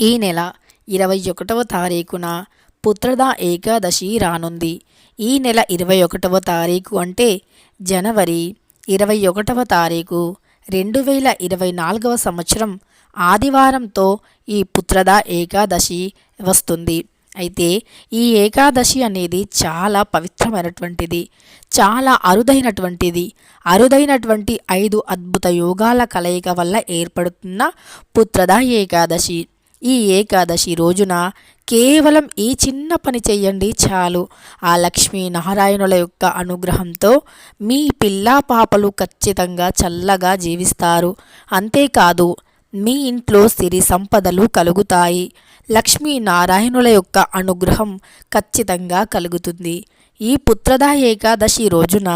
ఈ నెల ఇరవై ఒకటవ తారీఖున పుత్రద ఏకాదశి రానుంది. ఈ నెల ఇరవై ఒకటవ తారీఖు అంటే జనవరి ఇరవై ఒకటవ తారీఖు రెండు వేల ఇరవై నాలుగవ సంవత్సరం ఆదివారంతో ఈ పుత్రద ఏకాదశి వస్తుంది. అయితే ఈ ఏకాదశి అనేది చాలా పవిత్రమైనటువంటిది చాలా అరుదైనటువంటిది. అరుదైనటువంటి ఐదు అద్భుత యోగాల కలయిక వల్ల ఏర్పడుతున్న పుత్రద ఏకాదశి. ఈ ఏకాదశి రోజున కేవలం ఈ చిన్న పని చెయ్యండి చాలు. ఆ లక్ష్మీ నారాయణుల యొక్క అనుగ్రహంతో మీ పిల్లా పాపలు ఖచ్చితంగా చల్లగా జీవిస్తారు. అంతేకాదు మీ ఇంట్లో సిరి సంపదలు కలుగుతాయి. లక్ష్మీనారాయణుల యొక్క అనుగ్రహం ఖచ్చితంగా కలుగుతుంది. ఈ పుత్రదా ఏకాదశి రోజున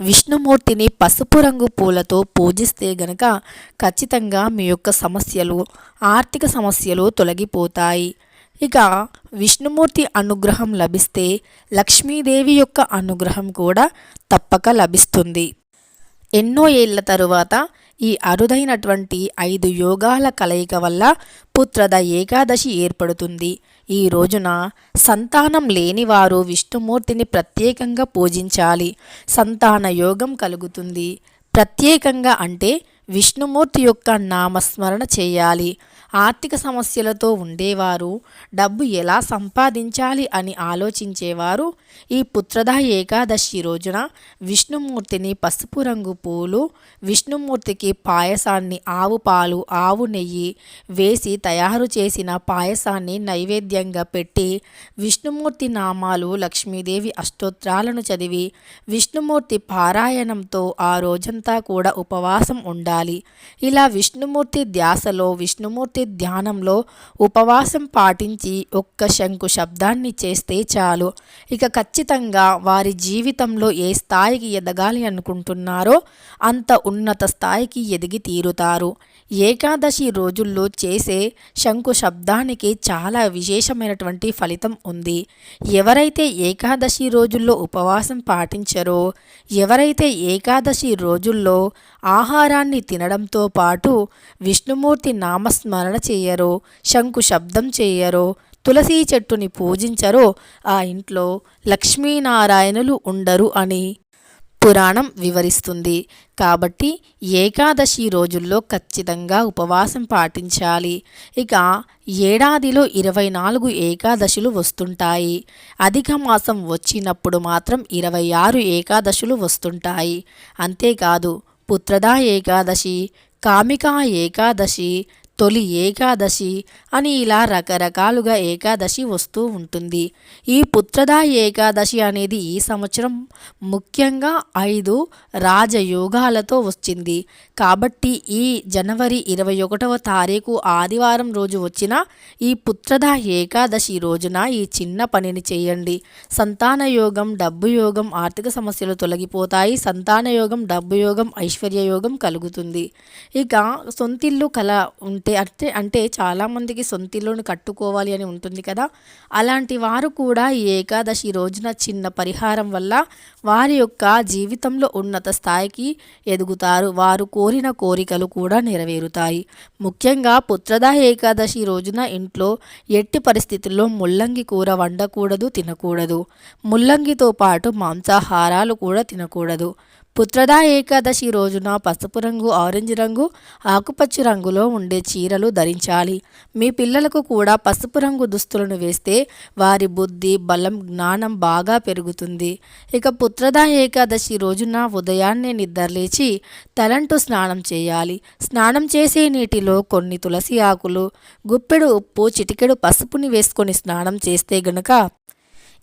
విష్ణుమూర్తిని పసుపు రంగు పూలతో పూజిస్తే గనక ఖచ్చితంగా మీ యొక్క సమస్యలు ఆర్థిక సమస్యలు తొలగిపోతాయి. ఇక విష్ణుమూర్తి అనుగ్రహం లభిస్తే లక్ష్మీదేవి యొక్క అనుగ్రహం కూడా తప్పక లభిస్తుంది. ఎన్నో ఏళ్ళ తరువాత ఈ అరుదైనటువంటి ఐదు యోగాల కలయిక వల్ల పుత్రద ఏకాదశి ఏర్పడుతుంది. ఈ రోజున సంతానం లేనివారు విష్ణుమూర్తిని ప్రత్యేకంగా పూజించాలి. సంతాన యోగం కలుగుతుంది. ప్రత్యేకంగా అంటే విష్ణుమూర్తి యొక్క నామస్మరణ చేయాలి. ఆర్థిక సమస్యలతో ఉండేవారు. డబ్బు ఎలా సంపాదించాలి అని ఆలోచించేవారు. ఈ పుత్రద ఏకాదశి రోజున విష్ణుమూర్తిని పసుపు రంగు పూలు విష్ణుమూర్తికి పాయసాన్ని ఆవు పాలు ఆవు నెయ్యి వేసి తయారు చేసిన పాయసాన్ని నైవేద్యంగా పెట్టి విష్ణుమూర్తి నామాలు లక్ష్మీదేవి అష్టోత్రాలను చదివి విష్ణుమూర్తి పారాయణంతో ఆ రోజంతా కూడా ఉపవాసం ఉండాలి. ఇలా విష్ణుమూర్తి ధ్యాసలో విష్ణుమూర్తి ధ్యానంలో ఉపవాసం పాటించి ఒక్క శంకు శబ్దాన్ని చేస్తే చాలు. ఇక ఖచ్చితంగా వారి జీవితంలో ఏ స్థాయికి ఎదగాలి అనుకుంటున్నారో అంత ఉన్నత స్థాయికి ఎదిగి తీరుతారు. ఏకాదశి రోజుల్లో చేసే శంకు శబ్దానికి చాలా విశేషమైనటువంటి ఫలితం ఉంది. ఎవరైతే ఏకాదశి రోజుల్లో ఉపవాసం పాటించరో ఎవరైతే ఏకాదశి రోజుల్లో ఆహారాన్ని తినడంతో పాటు విష్ణుమూర్తి నామస్మరణ చేయరో శంకు శబ్దం చేయరో తులసి చెట్టుని పూజించరో ఆ ఇంట్లో లక్ష్మీనారాయణులు ఉండరు అని పురాణం వివరిస్తుంది. కాబట్టి ఏకాదశి రోజుల్లో ఖచ్చితంగా ఉపవాసం పాటించాలి. ఇక ఏడాదిలో ఇరవై నాలుగు ఏకాదశులు వస్తుంటాయి. అధిక మాసం వచ్చినప్పుడు మాత్రం ఇరవై ఆరు ఏకాదశులు వస్తుంటాయి. అంతేకాదు పుత్రదా ఏకాదశి కామికా ఏకాదశి తొలి ఏకాదశి అని ఇలా రకరకాలుగా ఏకాదశి వస్తూ ఉంటుంది. ఈ పుత్రదా ఏకాదశి అనేది ఈ సంవత్సరం ముఖ్యంగా ఐదు రాజయోగాలతో వచ్చింది. కాబట్టి ఈ జనవరి ఇరవై ఒకటవ తారీఖు ఆదివారం రోజు వచ్చిన ఈ పుత్రదా ఏకాదశి రోజున ఈ చిన్న పనిని చేయండి. సంతాన యోగం డబ్బు యోగం ఆర్థిక సమస్యలు తొలగిపోతాయి. సంతాన యోగం డబ్బు యోగం ఐశ్వర్య యోగం కలుగుతుంది. ఇక సొంతిల్లు కల అంటే అంటే అంటే చాలామందికి సొంతిల్లును కట్టుకోవాలి అని ఉంటుంది కదా. అలాంటి వారు కూడా ఈ ఏకాదశి రోజున చిన్న పరిహారం వల్ల వారి యొక్క జీవితంలో ఉన్నత స్థాయికి ఎదుగుతారు. వారు కోరిన కోరికలు కూడా నెరవేరుతాయి. ముఖ్యంగా పుత్రదా ఏకాదశి రోజున ఇంట్లో ఎట్టి పరిస్థితుల్లో ముల్లంగి కూర వండకూడదు తినకూడదు. ముల్లంగితో పాటు మాంసాహారాలు కూడా తినకూడదు. పుత్రదా ఏకాదశి రోజున పసుపు రంగు ఆరెంజ్ రంగు ఆకుపచ్చ రంగులో ఉండే చీరలు ధరించాలి. మీ పిల్లలకు కూడా పసుపు రంగు దుస్తులను వేస్తే వారి బుద్ధి బలం జ్ఞానం బాగా పెరుగుతుంది. ఇక పుత్రదా ఏకాదశి రోజున ఉదయాన్నే నిద్రలేచి తలంటు స్నానం చేయాలి. స్నానం చేసే నీటిలో కొన్ని తులసి ఆకులు గుప్పెడు ఉప్పు చిటికెడు పసుపుని వేసుకొని స్నానం చేస్తే గనుక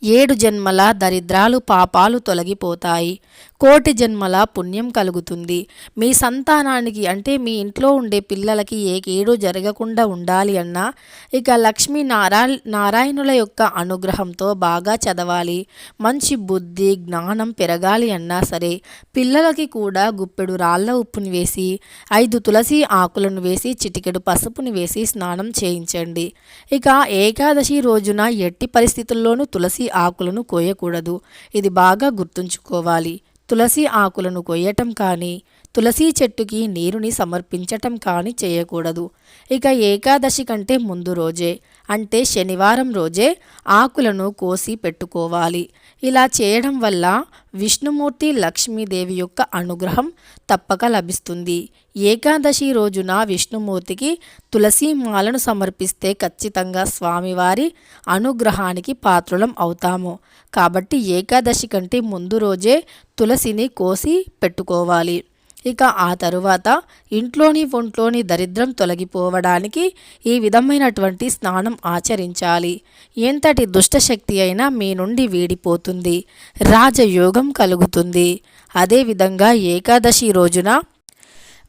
ఏడు జన్మల దరిద్రాలు పాపాలు తొలగిపోతాయి. కోటి జన్మల పుణ్యం కలుగుతుంది. మీ సంతానానికి అంటే మీ ఇంట్లో ఉండే పిల్లలకి ఏ కీడు జరగకుండా ఉండాలి అన్నా ఇక లక్ష్మీ నారాయణ నారాయణుల యొక్క అనుగ్రహంతో బాగా చదవాలి. మంచి బుద్ధి జ్ఞానం పెరగాలి అన్నా సరే పిల్లలకి కూడా గుప్పెడు రాళ్ళ ఉప్పుని వేసి ఐదు తులసి ఆకులను వేసి చిటికెడు పసుపుని వేసి స్నానం చేయించండి. ఇక ఏకాదశి రోజున ఎట్టి పరిస్థితుల్లోనూ తులసి ఆకులను కోయకూడదు. ఇది బాగా గుర్తుంచుకోవాలి. తులసి ఆకులను కొయ్యటం కానీ తులసి చెట్టుకి నీరుని సమర్పించటం కానీ చేయకూడదు. ఇక ఏకాదశి కంటే ముందు రోజే అంటే శనివారం రోజే ఆకులను కోసి పెట్టుకోవాలి. ఇలా చేయడం వల్ల విష్ణుమూర్తి లక్ష్మీదేవి యొక్క అనుగ్రహం తప్పక లభిస్తుంది. ఏకాదశి రోజున విష్ణుమూర్తికి తులసి మాలను సమర్పిస్తే ఖచ్చితంగా స్వామివారి అనుగ్రహానికి పాత్రులం అవుతాము. కాబట్టి ఏకాదశి కంటే ముందు రోజే తులసిని కోసి పెట్టుకోవాలి. ఇక ఆ తరువాత ఇంట్లోని ఒంట్లోని దరిద్రం తొలగిపోవడానికి ఈ విధమైనటువంటి స్నానం ఆచరించాలి. ఎంతటి దుష్టశక్తి అయినా మీ నుండి వీడిపోతుంది. రాజయోగం కలుగుతుంది. అదేవిధంగా ఏకాదశి రోజున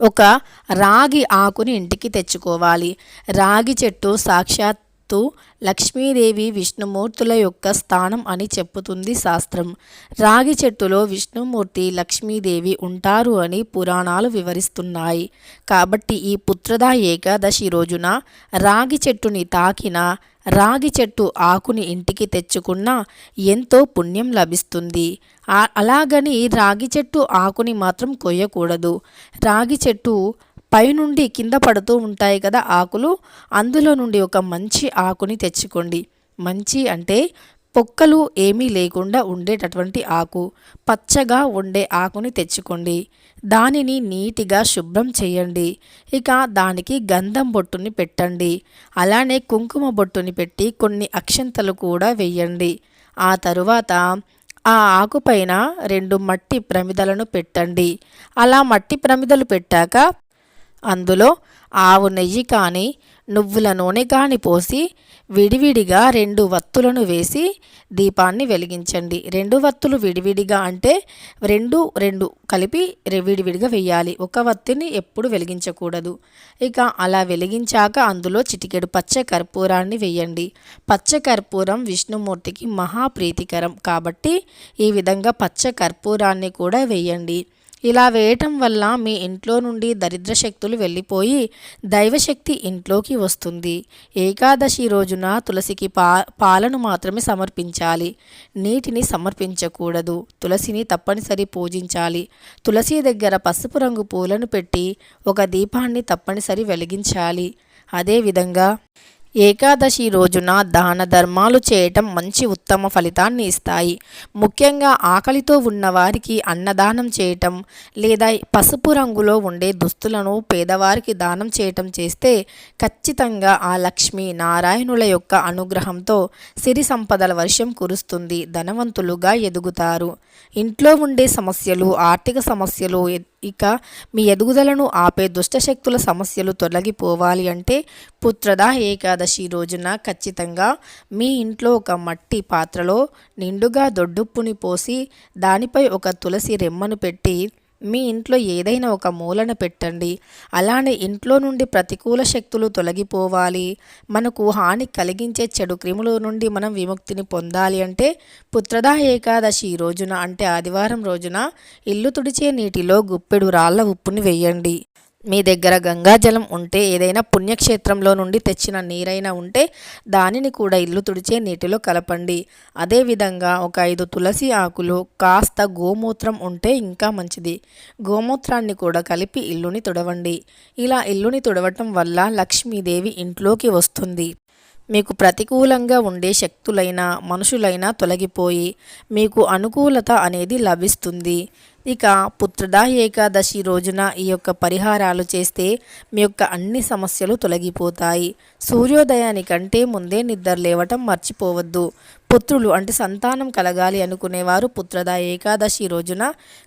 ఒక రాగి ఆకుని ఇంటికి తెచ్చుకోవాలి. రాగి చెట్టు సాక్షాత్ తు లక్ష్మీదేవి విష్ణుమూర్తుల యొక్క స్థానం అని చెప్పుతుంది శాస్త్రం. రాగి చెట్టులో విష్ణుమూర్తి లక్ష్మీదేవి ఉంటారు అని పురాణాలు వివరిస్తున్నాయి. కాబట్టి ఈ పుత్రదా ఏకాదశి రోజున రాగి చెట్టుని తాకిన రాగి చెట్టు ఆకుని ఇంటికి తెచ్చుకున్న ఎంతో పుణ్యం లభిస్తుంది. అలాగని రాగి చెట్టు ఆకుని మాత్రం కొయ్యకూడదు. రాగి చెట్టు పైనుండి కింద పడుతూ ఉంటాయి కదా ఆకులు అందులో నుండి ఒక మంచి ఆకుని తెచ్చుకోండి. మంచి అంటే పొక్కలు ఏమీ లేకుండా ఉండేటటువంటి ఆకు. పచ్చగా ఉండే ఆకుని తెచ్చుకోండి. దానిని నీటిగా శుభ్రం చేయండి. ఇక దానికి గంధం బొట్టుని పెట్టండి. అలానే కుంకుమ బొట్టుని పెట్టి కొన్ని అక్షంతలు కూడా వెయ్యండి ఆ తరువాత ఆ ఆకుపైన రెండు మట్టి ప్రమిదలను పెట్టండి. అలా మట్టి ప్రమిదలు పెట్టాక అందులో ఆవు నెయ్యి కానీ నువ్వుల నూనె కాని పోసి విడివిడిగా రెండు వత్తులను వేసి దీపాన్ని వెలిగించండి. రెండు వత్తులు విడివిడిగా అంటే రెండు రెండు కలిపి విడివిడిగా వేయాలి ఒక వత్తిని ఎప్పుడు వెలిగించకూడదు. ఇక అలా వెలిగించాక అందులో చిటికెడు పచ్చ కర్పూరాన్ని వేయండి. పచ్చ కర్పూరం విష్ణుమూర్తికి మహాప్రీతికరం కాబట్టి ఈ విధంగా పచ్చ కర్పూరాన్ని కూడా వేయండి. ఇలా వేయటం వల్ల మీ ఇంట్లో నుండి దరిద్ర శక్తులు వెళ్ళిపోయి దైవశక్తి ఇంట్లోకి వస్తుంది. ఏకాదశి రోజున తులసికి పా పాలను మాత్రమే సమర్పించాలి. నీటిని సమర్పించకూడదు. తులసిని తప్పనిసరి పూజించాలి. తులసి దగ్గర పసుపు రంగు పూలను పెట్టి ఒక దీపాన్ని తప్పనిసరి వెలిగించాలి. అదేవిధంగా ఏకాదశి రోజున దాన ధర్మాలు చేయటం మంచి ఉత్తమ ఫలితాన్ని ఇస్తాయి. ముఖ్యంగా ఆకలితో ఉన్నవారికి అన్నదానం చేయటం లేదా పసుపు రంగులో ఉండే దుస్తులను పేదవారికి దానం చేయటం చేస్తే ఖచ్చితంగా ఆ లక్ష్మి నారాయణుల యొక్క అనుగ్రహంతో సిరి సంపదల వర్షం కురుస్తుంది. ధనవంతులుగా ఎదుగుతారు. ఇంట్లో ఉండే సమస్యలు ఆర్థిక సమస్యలు ఇక మీ ఎదుగుదలను ఆపే దుష్టశక్తుల సమస్యలు తొలగిపోవాలి అంటే పుత్రద ఏకాదశి రోజున ఖచ్చితంగా మీ ఇంట్లో ఒక మట్టి పాత్రలో నిండుగా దొడ్డుప్పుని పోసి దానిపై ఒక తులసి రెమ్మను పెట్టి మీ ఇంట్లో ఏదైనా ఒక మూలన పెట్టండి. అలానే ఇంట్లో నుండి ప్రతికూల శక్తులు తొలగిపోవాలి. మనకు హాని కలిగించే చెడు క్రిముల నుండి మనం విముక్తిని పొందాలి అంటే పుత్రదా ఏకాదశి రోజున అంటే ఆదివారం రోజున ఇల్లు తుడిచే నీటిలో గుప్పెడు రాళ్ళ ఉప్పుని వేయండి. మీ దగ్గర గంగాజలం ఉంటే ఏదైనా పుణ్యక్షేత్రంలో నుండి తెచ్చిన నీరైనా ఉంటే దానిని కూడా ఇల్లు తుడిచే నీటిలో కలపండి. అదేవిధంగా ఒక ఐదు తులసి ఆకులు కాస్త గోమూత్రం ఉంటే ఇంకా మంచిది. గోమూత్రాన్ని కూడా కలిపి ఇల్లుని తుడవండి. ఇలా ఇల్లుని తుడవటం వల్ల లక్ష్మీదేవి ఇంట్లోకి వస్తుంది. మీకు ప్రతికూలంగా ఉండే శక్తులైనా మనుషులైనా తొలగిపోయి మీకు అనుకూలత అనేది లభిస్తుంది. ఇక పుత్రదా ఏకాదశి రోజున ఈ యొక్క పరిహారాలు చేస్తే మీ యొక్క అన్ని సమస్యలు తొలగిపోతాయి. సూర్యోదయానికంటే ముందే నిద్ర లేవటం మర్చిపోవద్దు. పుత్రులు అంటే సంతానం కలగాలి అనుకునేవారు పుత్రద ఏకాదశి రోజున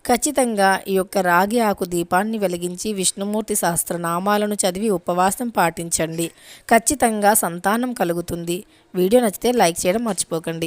ఖచ్చితంగా ఈ యొక్క రాగి ఆకు దీపాన్ని వెలిగించి విష్ణుమూర్తి సహస్రనామాలను చదివి ఉపవాసం పాటించండి. ఖచ్చితంగా సంతానం కలుగుతుంది. వీడియో నచ్చితే లైక్ చేయడం మర్చిపోకండి.